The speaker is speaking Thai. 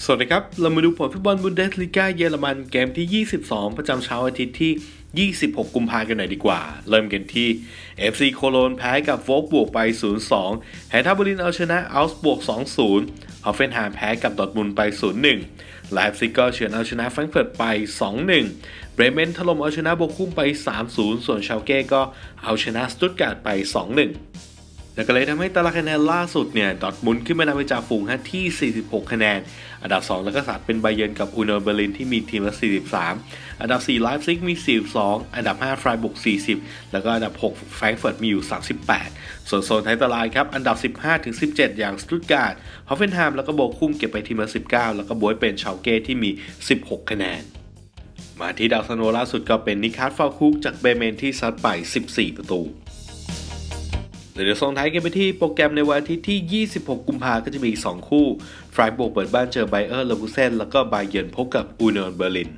สวัสดีครับ เรามาดูผลฟุตบอลบุนเดสลีกาเยอรมันเกมที่ 22 ประจำเช้าอาทิตย์ที่ 26 กุมภาพันธ์กันหน่อยดีกว่า เริ่มกันที่ FC โคโลนแพ้กับโฟกบวกไป 0-2 แฮท่าบรินเอาชนะอัลส์บวก 2-0ฮอฟเฟนไฮม์แพ้กับดอทมุนไป 0-1ไลฟ์ซิกก็เฉือนเอาชนะแฟรงก์เฟิร์ตไป 2-1 เบรเมนถล่มเอาชนะโบคุมไป 3-0 ส่วนชาวเก้ก็เอาชนะสตุตการ์ดไป 2-1 แล้วก็เลยทำให้ตารางคะแนนล่าสุดเนี่ยดอทมุนขึ้นมานำไปจากฝูงฮะที่ 46 คะแนน อันดับ 2 แล้วก็3เป็นไบเยนกับอูโนเบอร์ลินที่มีทีมละ 43 อันดับ 4 ไลฟ์ซิกมี 42 อันดับ 5 ฟรายบุก 40 แล้วก็อันดับ 6 แฟรงก์เฟิร์ตมีอยู่ 38 ส่วนโซนท้ายตารางครับ อันดับ 15 ถึง 17 อย่างสตุตการ์ดฮอฟเฟนไฮม์แล้วก็โบคุ้มเก็บไปทีมละ 19 แล้วก็บวยเป็นชาวเก้ที่มี 16 คะแนนมาที่ดาวซันโวล่าสุดก็เป็นนิคัสฟาคุกจากเบเมนที่ซัดไป 14 ประตู เดี๋ยวส่งท้ายกันไปที่โปรแกรมในวันอาทิตย์ที่ 26 กุมภาก็จะมีอีก 2 คู่ ฟรายบวกเปิดบ้านเจอไบเออร์เลบูเซนแล้วก็ไบเยนพบกับอูเนนเบอร์ลิน